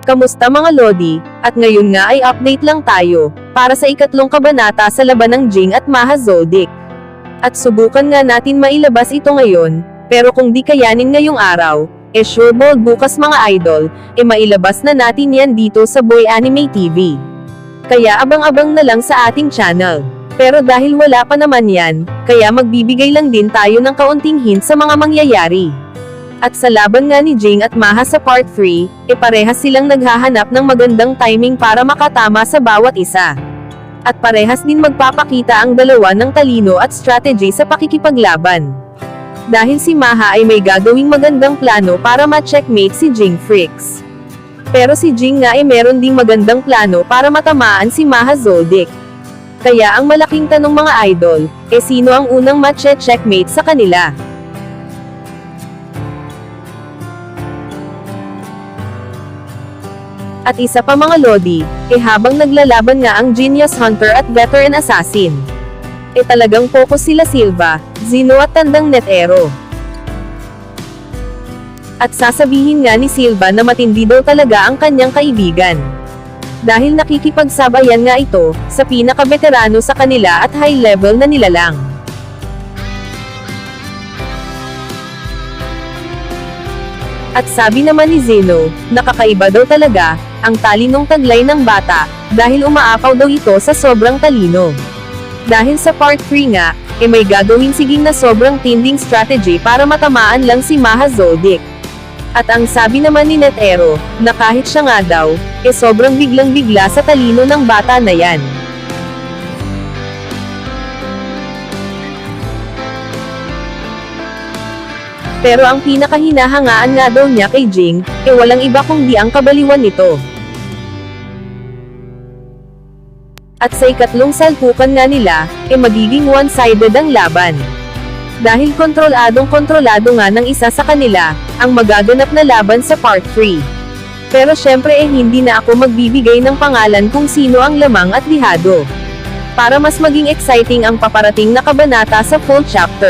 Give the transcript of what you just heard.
Kamusta mga Lodi? At ngayon nga ay update lang tayo, para sa ikatlong kabanata sa laban ng Jing at Maha Zoldyck. At subukan nga natin mailabas ito ngayon, pero kung di kayanin ngayong araw, eh sure bold bukas mga idol, eh mailabas na natin yan dito sa Boy Anime TV. Kaya abang-abang na lang sa ating channel. Pero dahil wala pa naman yan, kaya magbibigay lang din tayo ng kaunting hint sa mga mangyayari. At sa laban nga ni Jing at Maha sa part 3, e parehas silang naghahanap ng magandang timing para makatama sa bawat isa. At parehas din magpapakita ang dalawa ng talino at strategy sa pakikipaglaban. Dahil si Maha ay may gagawing magandang plano para ma-checkmate si Jing Freaks. Pero si Jing nga ay meron ding magandang plano para matamaan si Maha Zoldyck. Kaya ang malaking tanong mga idol, e sino ang unang ma-checkmate sa kanila? At isa pa mga Lodi, eh habang naglalaban nga ang Genius Hunter at Veteran Assassin. Eh talagang focus sila Silva, Zeno at Tandang Netero. At sasabihin nga ni Silva na matindi daw talaga ang kanyang kaibigan. Dahil nakikipagsabayan nga ito, sa pinaka-veterano sa kanila at high level na nilalang. At sabi naman ni Zeno, nakakaiba daw talaga, ang talinong taglay ng bata, dahil umaapaw daw ito sa sobrang talino. Dahil sa part 3 nga, e may gagawin siging na sobrang tinding strategy para matamaan lang si Maha Zoldyck. At ang sabi naman ni Netero, na kahit siya nga daw, e sobrang biglang bigla sa talino ng bata na yan. Pero ang pinakahinahangaan nga daw niya kay Jing, e walang iba kundi ang kabaliwan nito. At sa ikatlong salpukan nga nila, e magiging one-sided ang laban. Dahil kontroladong kontrolado nga ng isa sa kanila, ang magaganap na laban sa part 3. Pero syempre eh hindi na ako magbibigay ng pangalan kung sino ang lamang at lihado. Para mas maging exciting ang paparating na kabanata sa full chapter.